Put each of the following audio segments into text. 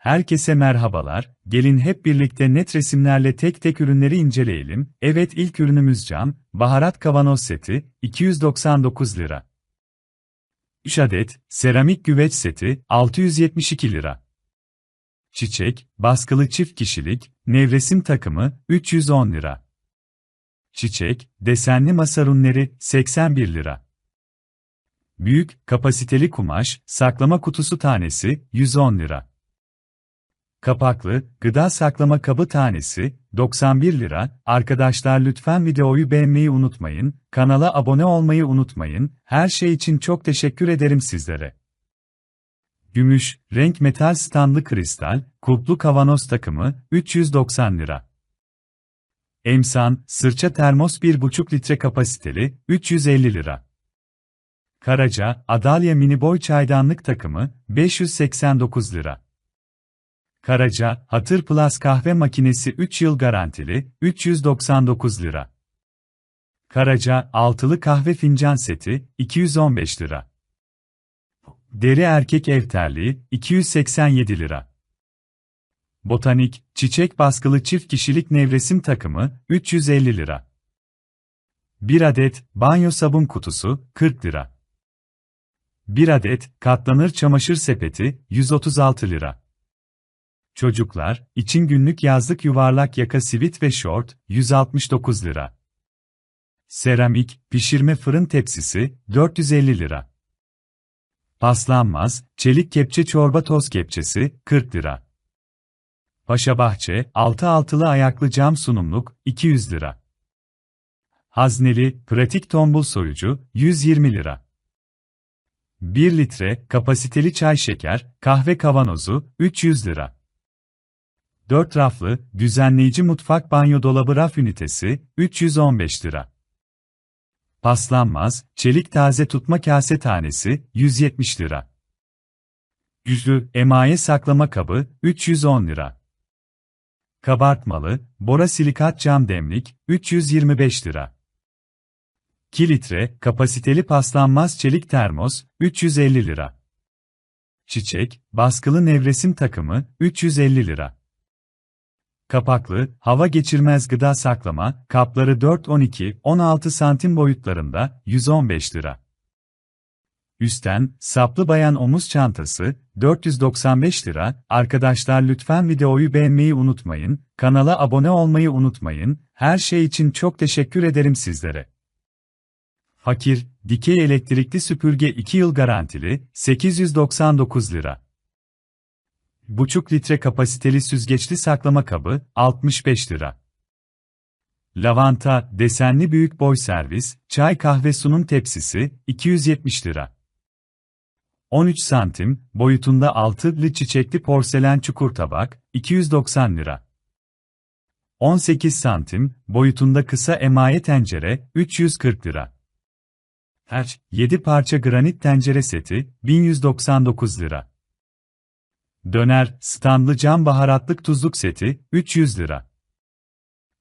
Herkese merhabalar, gelin hep birlikte net resimlerle tek tek ürünleri inceleyelim. Evet ilk ürünümüz cam, baharat kavanoz seti, 299 lira. 3 adet, seramik güveç seti, 672 lira. Çiçek, baskılı çift kişilik, nevresim takımı, 310 lira. Çiçek, desenli masa ürünleri, 81 lira. Büyük, kapasiteli kumaş, saklama kutusu tanesi, 110 lira. Kapaklı, gıda saklama kabı tanesi, 91 lira. Arkadaşlar lütfen videoyu beğenmeyi unutmayın, kanala abone olmayı unutmayın, her şey için çok teşekkür ederim sizlere. Gümüş, renk metal standlı kristal, kulplu kavanoz takımı, 390 lira. Emsan, sırça termos 1,5 litre kapasiteli, 350 lira. Karaca, Adalya mini boy çaydanlık takımı, 589 lira. Karaca, Hatır Plus kahve makinesi 3 yıl garantili, 399 lira. Karaca, altılı kahve fincan seti, 215 lira. Deri erkek ev terliği, 287 lira. Botanik, çiçek baskılı çift kişilik nevresim takımı, 350 lira. 1 adet, banyo sabun kutusu, 40 lira. 1 adet, katlanır çamaşır sepeti, 136 lira. Çocuklar, için günlük yazlık yuvarlak yaka sivit ve şort, 169 lira. Seramik, pişirme fırın tepsisi, 450 lira. Paslanmaz, çelik kepçe çorba toz kepçesi, 40 lira. Paşabahçe, altı altılı ayaklı cam sunumluk, 200 lira. Hazneli, pratik tombul soyucu, 120 lira. 1 litre, kapasiteli çay şeker, kahve kavanozu, 300 lira. 4 raflı, düzenleyici mutfak banyo dolabı raf ünitesi, 315 lira. Paslanmaz, çelik taze tutma kase tanesi, 170 lira. Yüzlü, emaye saklama kabı, 310 lira. Kabartmalı, bora silikat cam demlik, 325 lira. 2 litre, kapasiteli paslanmaz çelik termos, 350 lira. Çiçek, baskılı nevresim takımı, 350 lira. Kapaklı, hava geçirmez gıda saklama, kapları 4-12-16 santim boyutlarında, 115 lira. Üstten, saplı bayan omuz çantası, 495 lira. Arkadaşlar lütfen videoyu beğenmeyi unutmayın, kanala abone olmayı unutmayın, her şey için çok teşekkür ederim sizlere. Fakir, dikey elektrikli süpürge 2 yıl garantili, 899 lira. Buçuk litre kapasiteli süzgeçli saklama kabı, 65 lira. Lavanta, desenli büyük boy servis, çay kahve sunum tepsisi, 270 lira. 13 santim, boyutunda altılı çiçekli porselen çukur tabak, 290 lira. 18 santim, boyutunda kısa emaye tencere, 340 lira. Her 7 parça granit tencere seti, 1199 lira. Döner, standlı cam baharatlık tuzluk seti, 300 lira.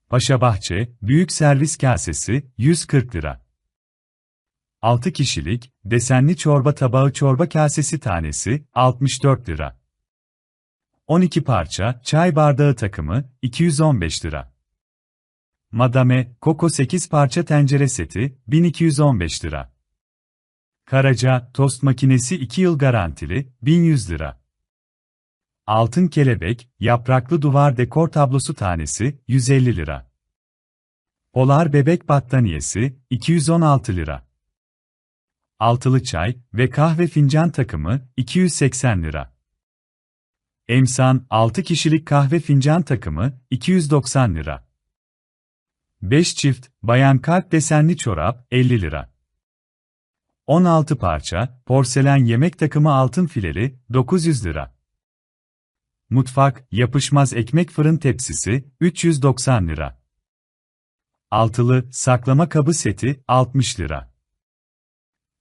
Paşabahçe, büyük servis kasesi, 140 lira. 6 kişilik, desenli çorba tabağı çorba kasesi tanesi, 64 lira. 12 parça, çay bardağı takımı, 215 lira. Madame, Koko 8 parça tencere seti, 1215 lira. Karaca, tost makinesi 2 yıl garantili, 1100 lira. Altın kelebek, yapraklı duvar dekor tablosu tanesi, 150 lira. Polar bebek battaniyesi, 216 lira. Altılı çay ve kahve fincan takımı, 280 lira. Emsan, 6 kişilik kahve fincan takımı, 290 lira. 5 çift, bayan kalp desenli çorap, 50 lira. 16 parça, porselen yemek takımı altın fileli, 900 lira. Mutfak, yapışmaz ekmek fırın tepsisi, 390 lira. Altılı, saklama kabı seti, 60 lira.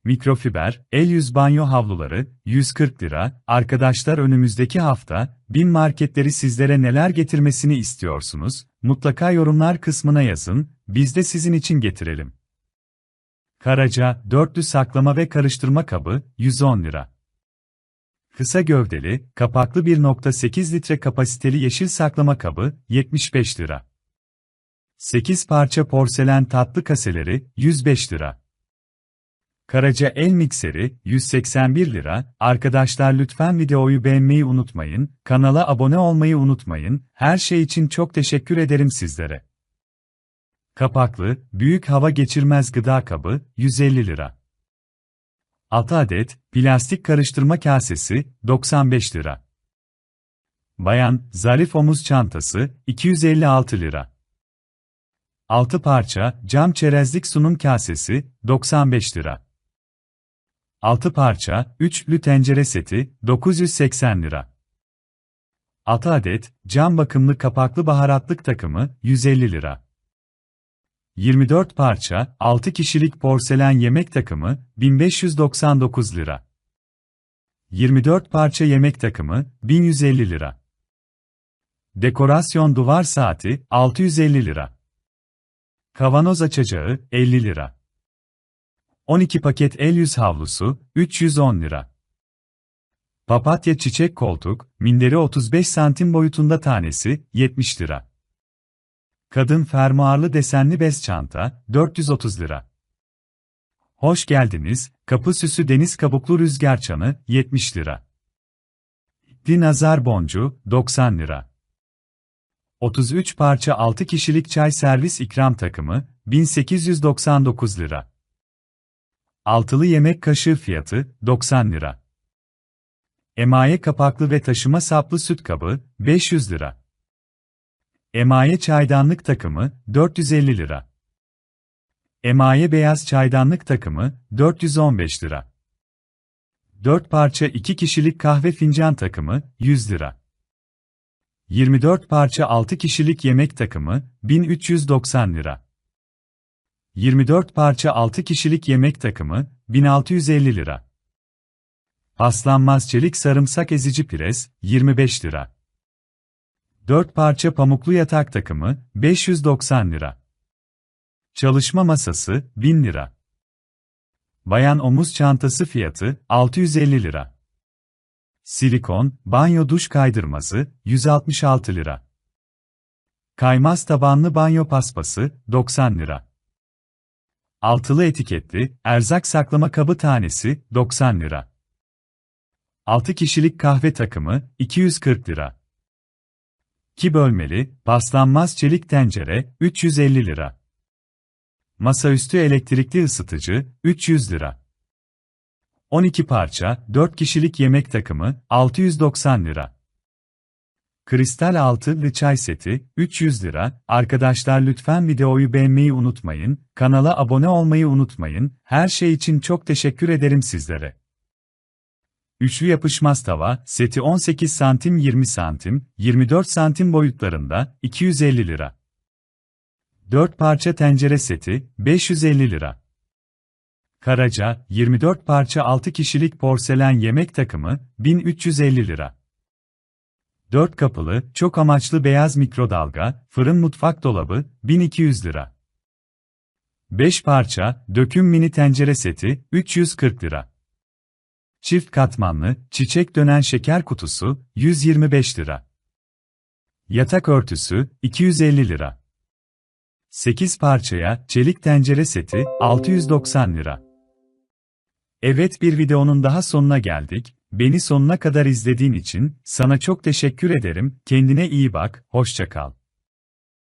Mikrofiber, el yüz banyo havluları, 140 lira. Arkadaşlar önümüzdeki hafta, bin marketleri sizlere neler getirmesini istiyorsunuz? Mutlaka yorumlar kısmına yazın, biz de sizin için getirelim. Karaca, dörtlü saklama ve karıştırma kabı, 110 lira. Kısa gövdeli, kapaklı 1.8 litre kapasiteli yeşil saklama kabı, 75 lira. 8 parça porselen tatlı kaseleri, 105 lira. Karaca el mikseri, 181 lira. Arkadaşlar lütfen videoyu beğenmeyi unutmayın, kanala abone olmayı unutmayın, her şey için çok teşekkür ederim sizlere. Kapaklı, büyük hava geçirmez gıda kabı, 150 lira. 6 adet, plastik karıştırma kasesi, 95 lira. Bayan, zarif omuz çantası, 256 lira. 6 parça, cam çerezlik sunum kasesi, 95 lira. 6 parça, üçlü tencere seti, 980 lira. 6 adet, cam bakımlı kapaklı baharatlık takımı, 150 lira. 24 parça, 6 kişilik porselen yemek takımı, 1599 lira. 24 parça yemek takımı, 1150 lira. Dekorasyon duvar saati, 650 lira. Kavanoz açacağı, 50 lira. 12 paket el yüz havlusu, 310 lira. Papatya çiçek koltuk, minderi 35 santim boyutunda tanesi, 70 lira. Kadın fermuarlı desenli bez çanta, 430 lira. Hoş geldiniz, kapı süsü deniz kabuklu rüzgar çanı, 70 lira. Dinazar boncu, 90 lira. 33 parça 6 kişilik çay servis ikram takımı, 1899 lira. Altılı yemek kaşığı fiyatı, 90 lira. Emaye kapaklı ve taşıma saplı süt kabı, 500 lira. Emaye çaydanlık takımı, 450 lira. Emaye beyaz çaydanlık takımı, 415 lira. 4 parça 2 kişilik kahve fincan takımı, 100 lira. 24 parça 6 kişilik yemek takımı, 1390 lira. 24 parça 6 kişilik yemek takımı, 1650 lira. Paslanmaz çelik sarımsak ezici pres, 25 lira. 4 parça pamuklu yatak takımı, 590 lira. Çalışma masası, 1000 lira. Bayan omuz çantası fiyatı, 650 lira. Silikon, banyo duş kaydırması, 166 lira. Kaymaz tabanlı banyo paspası, 90 lira. Altılı etiketli, erzak saklama kabı tanesi, 90 lira. 6 kişilik kahve takımı, 240 lira. 2 bölmeli, paslanmaz çelik tencere, 350 lira. Masaüstü elektrikli ısıtıcı, 300 lira. 12 parça, 4 kişilik yemek takımı, 690 lira. Kristal altılı çay seti, 300 lira. Arkadaşlar lütfen videoyu beğenmeyi unutmayın, kanala abone olmayı unutmayın, her şey için çok teşekkür ederim sizlere. Üçlü yapışmaz tava, seti 18 santim 20 santim, 24 santim boyutlarında, 250 lira. 4 parça tencere seti, 550 lira. Karaca, 24 parça 6 kişilik porselen yemek takımı, 1350 lira. 4 kapılı, çok amaçlı beyaz mikrodalga, fırın mutfak dolabı, 1200 lira. 5 parça, döküm mini tencere seti, 340 lira. Çift katmanlı, çiçek dönen şeker kutusu, 125 lira. Yatak örtüsü, 250 lira. 8 parçaya, çelik tencere seti, 690 lira. Evet bir videonun daha sonuna geldik. Beni sonuna kadar izlediğin için sana çok teşekkür ederim. Kendine iyi bak, hoşça kal.